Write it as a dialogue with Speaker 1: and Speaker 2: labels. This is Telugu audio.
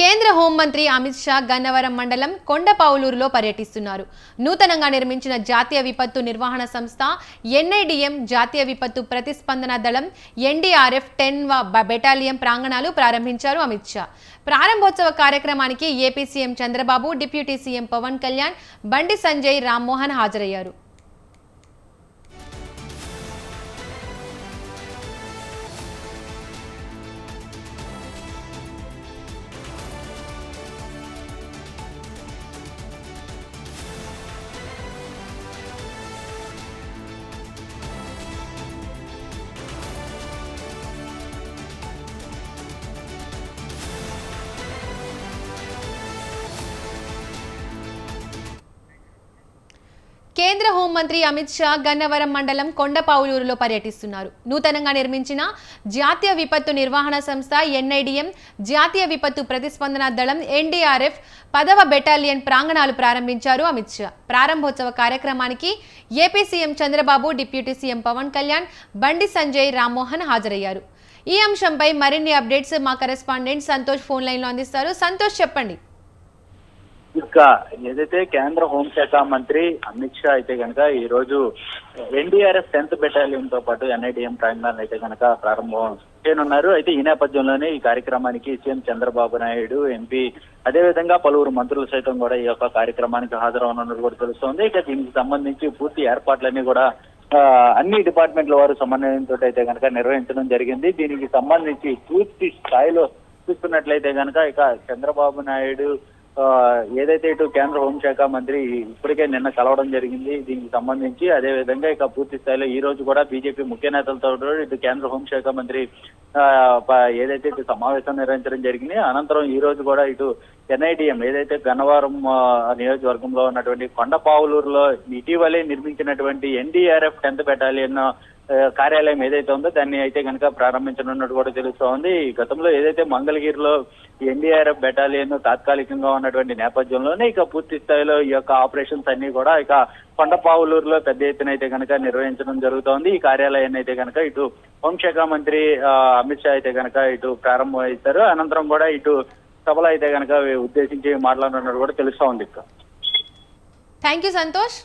Speaker 1: కేంద్ర హోంమంత్రి అమిత్ షా గన్నవరం మండలం కొండపావులూరులో పర్యటిస్తున్నారు. నూతనంగా నిర్మించిన జాతీయ విపత్తు నిర్వహణ సంస్థ ఎన్ఐడిఎం జాతీయ విపత్తు ప్రతిస్పందన దళం ఎన్డీఆర్ఎఫ్ టెన్ బెటాలియం ప్రాంగణాలు ప్రారంభించారు అమిత్ షా. ప్రారంభోత్సవ కార్యక్రమానికి AP CM Chandrababu deputy CM Pawan Kalyan Bandi Sanjay Rammohan హాజరయ్యారు. కేంద్ర హోంమంత్రి అమిత్ షా గన్నవరం మండలం కొండపావులూరులో పర్యటిస్తున్నారు. నూతనంగా నిర్మించిన జాతీయ విపత్తు నిర్వహణ సంస్థ ఎన్ఐడిఎం జాతీయ విపత్తు ప్రతిస్పందన దళం ఎన్డీఆర్ఎఫ్ పదవ బెటాలియన్ ప్రాంగణాలు ప్రారంభించారు అమిత్ షా. ప్రారంభోత్సవ కార్యక్రమానికి AP CM Chandrababu deputy CM Pawan Kalyan Bandi Sanjay Rammohan హాజరయ్యారు. ఈ అంశంపై మరిన్ని అప్డేట్స్ మా కరెస్పాండెంట్ సంతోష్ ఫోన్ లైన్లో అందిస్తారు. సంతోష్ చెప్పండి.
Speaker 2: ఇక ఏదైతే కేంద్ర హోంశాఖ మంత్రి అమిత్ షా అయితే కనుక ఈ రోజు ఎన్డీఆర్ఎఫ్ టెన్త్ బెటాలియన్తో పాటు ఎన్ఐడిఎం ప్రాంగణాలు అయితే కనుక ప్రారంభం చేయనున్నారు. అయితే ఈ నేపథ్యంలోనే ఈ కార్యక్రమానికి సీఎం చంద్రబాబు నాయుడు ఎంపీ అదేవిధంగా పలువురు మంత్రులు సైతం కూడా ఈ యొక్క కార్యక్రమానికి హాజరవనున్నట్టు కూడా తెలుస్తోంది. ఇక దీనికి సంబంధించి పూర్తి ఏర్పాట్లన్నీ కూడా అన్ని డిపార్ట్మెంట్ల వారు సమన్వయంతో అయితే కనుక నిర్వహించడం జరిగింది. దీనికి సంబంధించి పూర్తి స్థాయిలో చూస్తున్నట్లయితే కనుక ఇక చంద్రబాబు నాయుడు ఏదైతే ఇటు కేంద్ర హోంశాఖ మంత్రి ఇప్పటికే నిన్న కలవడం జరిగింది దీనికి సంబంధించి అదే విధంగా ఇక పూర్తి స్థాయిలో ఈ రోజు కూడా బీజేపీ ముఖ్య నేతలతో ఇటు కేంద్ర హోంశాఖ మంత్రి ఆ, ఏదైతే ఇటు సమావేశం నిర్వహించడం జరిగింది అనంతరం ఈ రోజు కూడా ఇటు ఎన్ఐడిఎం ఏదైతే గన్నవరం నియోజకవర్గంలో ఉన్నటువంటి కొండపావులూరులో ఇటీవలే నిర్మించినటువంటి ఎన్డీఆర్ఎఫ్ టెన్త్ బెటాలియన్ అన్న కార్యాలయం ఏదైతే ఉందో దాన్ని అయితే కనుక ప్రారంభించనున్నట్టు కూడా తెలుస్తోంది ఈ గతంలో ఏదైతే మంగళగిరిలో ఎన్డీఆర్ఎఫ్ బెటాలియన్ తాత్కాలికంగా ఉన్నటువంటి నేపథ్యంలోనే ఇక పూర్తి స్థాయిలో ఈ యొక్క ఆపరేషన్స్ అన్ని కూడా ఇక కొండపావులూరులో పెద్ద ఎత్తున అయితే కనుక నిర్వహించడం జరుగుతోంది. ఈ కార్యాలయాన్ని అయితే కనుక ఇటు హోంశాఖ మంత్రి అమిత్ షా అయితే కనుక ఇటు ప్రారంభమవుతారు. అనంతరం కూడా ఇటు సభలో అయితే కనుక ఉద్దేశించి మాట్లాడుతున్నట్టు కూడా తెలుస్తా ఉంది. ఇక
Speaker 1: థ్యాంక్ యూ సంతోష్